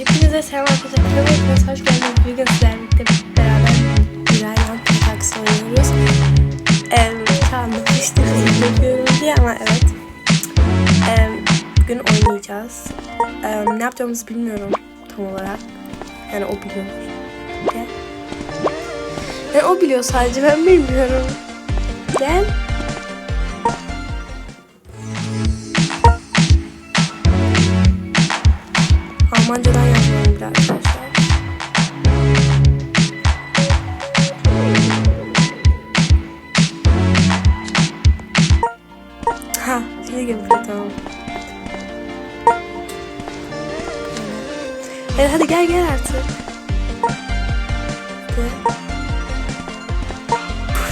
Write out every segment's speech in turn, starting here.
Hepinize selam arkadaşlar. Hepiniz hoş geldiniz. Bugün sizlerle birlikte beraber güzel yan taksi oynuyoruz. Eee Çağla işte hızlı yapıyorum diye ama evet. Eee bugün oynayacağız. Eee ne yapacağımızı bilmiyorum tam olarak. Yani o biliyor. Gel. Yani o biliyor sadece ben bilmiyorum. Gel. Almancadan de Ha, tamam. Evet hadi gel gel artık. Hadi.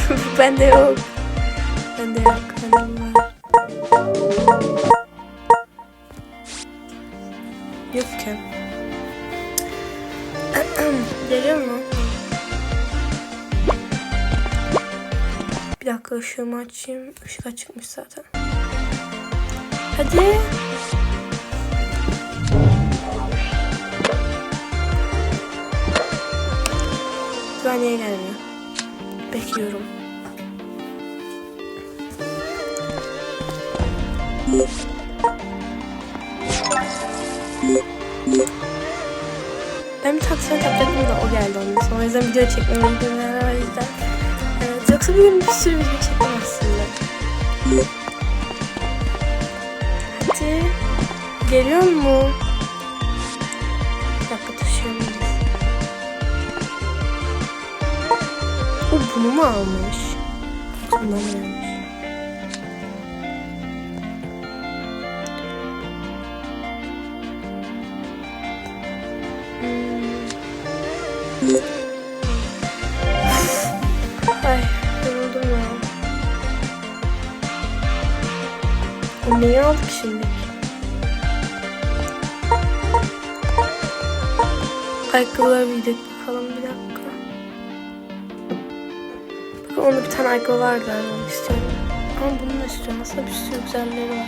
Bende yok. Bende yok. Bende var. Yok Bir dakika ışığımı açayım. Işık açıkmış zaten. Hadi. Niye gelmiyor? Bekliyorum. Ben O yüzden video çekmeme ver o. Evet, yoksa bir gün bir sürü video çekmem aslında. Hadi. Geliyor mu? Bir dakika taşıyorum. O bunu mu almış? Bundan Neyi aldık şimdi? Ayakkabılara bir gidelim bakalım bir dakika. Bakın onda bir tane ayakkabı var galiba istiyorum. Ama bunu da istiyorum. Aslında bir sürü güzelleri var.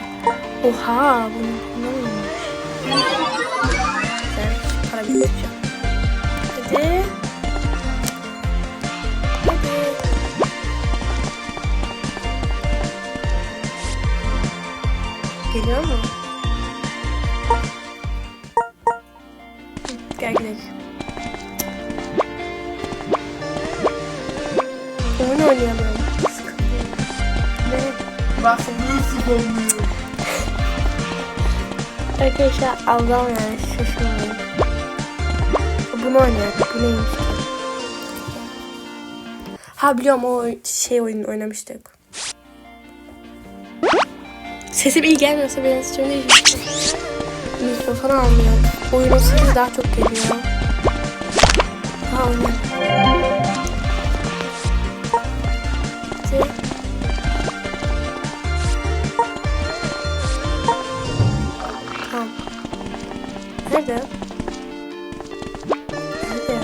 Oha bunu bundan oynayamıyorum. Basılıyorsun olmuyor. Arkadaşlar Allah'ım yani şaşırmayın. Bunu oynayalım. Bu neymiş? Ha biliyorum o şey oyunu oynamıştık. Sesim iyi gelmiyorsa benim sesim değil. Mikrofon almıyor. Oyunun sesi daha çok geliyor. Ha oyun. Nerede? Nerede?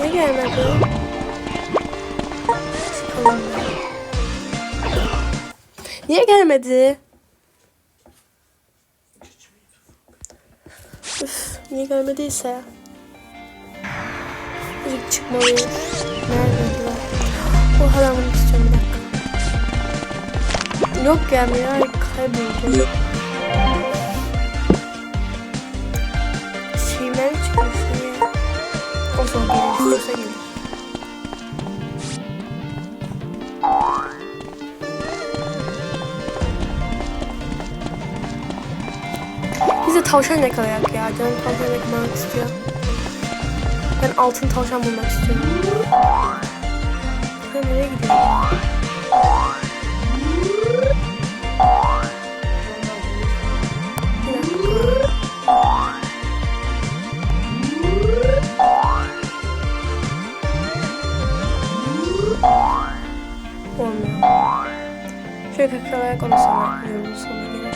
Niye gelmedi? Çıkalım. Niye gelmedi? Üf, niye gelmediyse? İlk çıkmalıyız. Neredeydiler? O hala bunu istiyorum bir dakika. Yok gelmiyor. Ay kayboldu. İstiyorsa gelir. Biz de tavşan yakalayak ya. Canım tavşan yakalamak istiyor. Ben altın tavşan bulmak istiyorum. Ben nereye gidiyorum? Şöyle kakalayarak onu sonra videomuzun sonuna gelelim.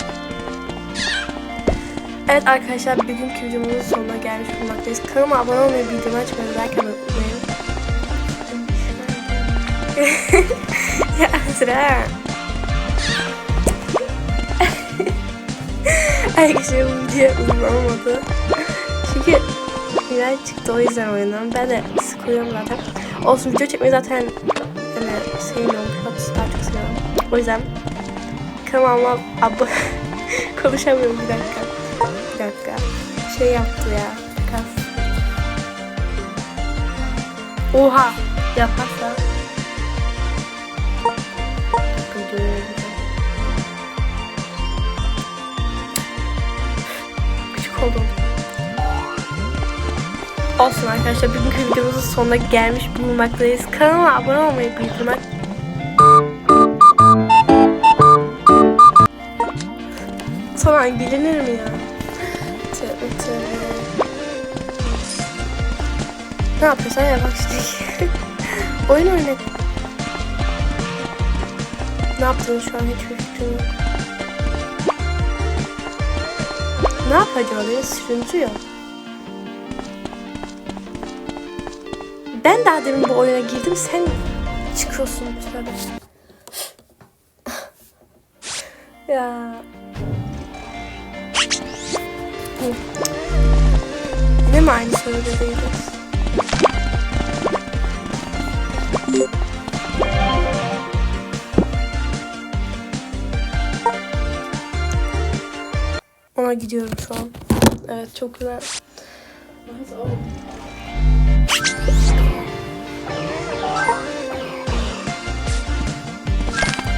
Evet arkadaşlar bugünkü videomuzun sonuna gelmiş bulunmaktayız. Kanalıma abone olmayı, videomu açmayı, like unutmayın. ya sıra. Arkadaşlar bu video uzun. Çünkü Miray çıktı o yüzden oyundan. Ben de sıkılıyorum zaten. Olsun video çekmeyi zaten yani çok seviyorum. O yüzden kanalıma abone konuşamıyorum bir dakika. Bir dakika. Şey yaptı ya. Kas. Oha. Yaparsa. Küçük oldum. Olsun arkadaşlar bugünkü videomuzun sonuna gelmiş bulunmaktayız. Kanalıma abone olmayı unutmayın. Sonra gelinir mi ya? Tövbe tövbe. Ne yapıyorsan yap bak işte. Oyun oyna. Ne yaptığını şu an hiçbir fikrim yok. Ne yapacağım oraya sürüntüyor. Ben daha demin bu oyuna girdim sen çıkıyorsun tövbe. ya. Hı. Yine mi aynı değiliz? Ona gidiyorum şu an. Evet çok güzel.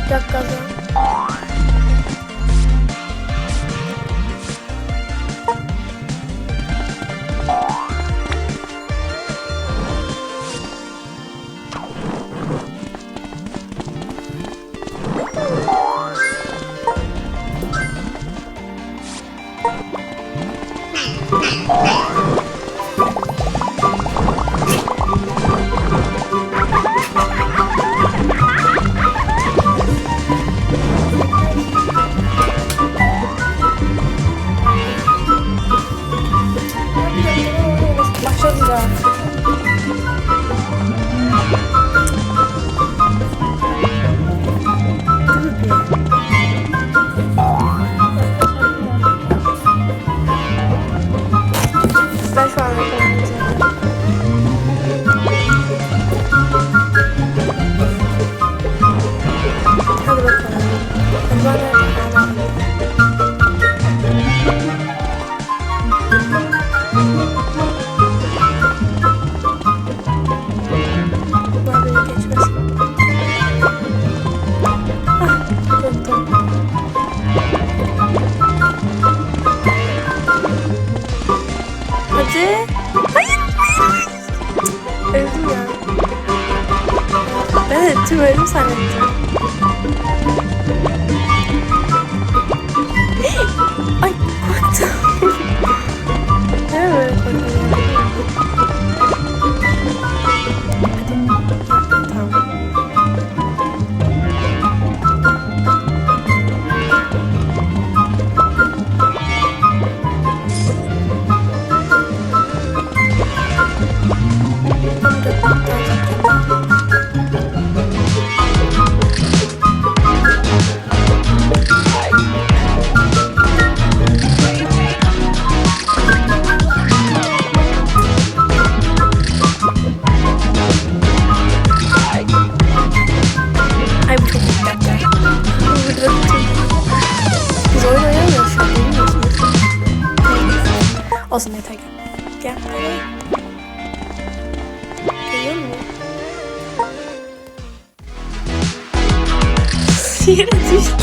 Bir dakika. Ben de tüm öldüm zannettim. Yere düştü.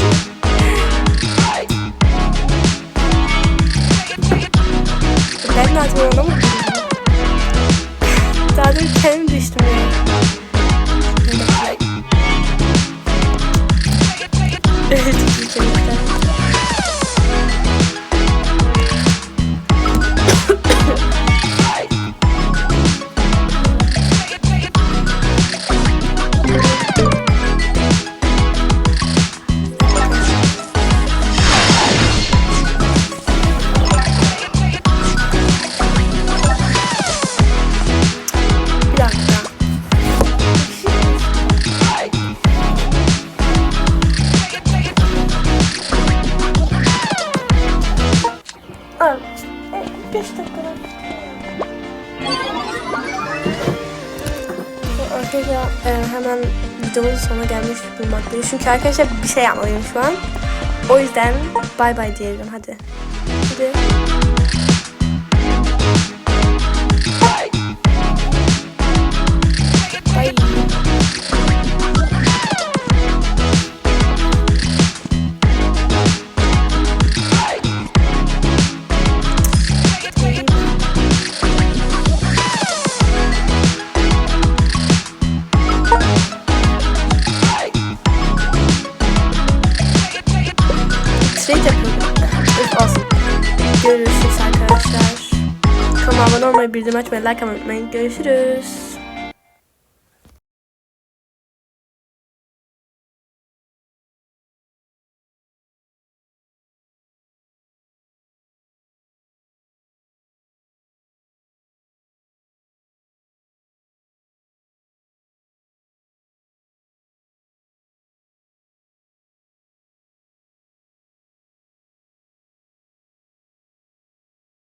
Ben de mı düştüm? Daha demin kendim düştüm ya. Evet, çocuklar. Videomuzun sonuna gelmiş bulmaktayız. Çünkü arkadaşlar bir şey yapmalıyım şu an. O yüzden bay bay diyelim hadi. Hadi. Abone olmayı, bildirim açmayı, like unutmayın. Görüşürüz.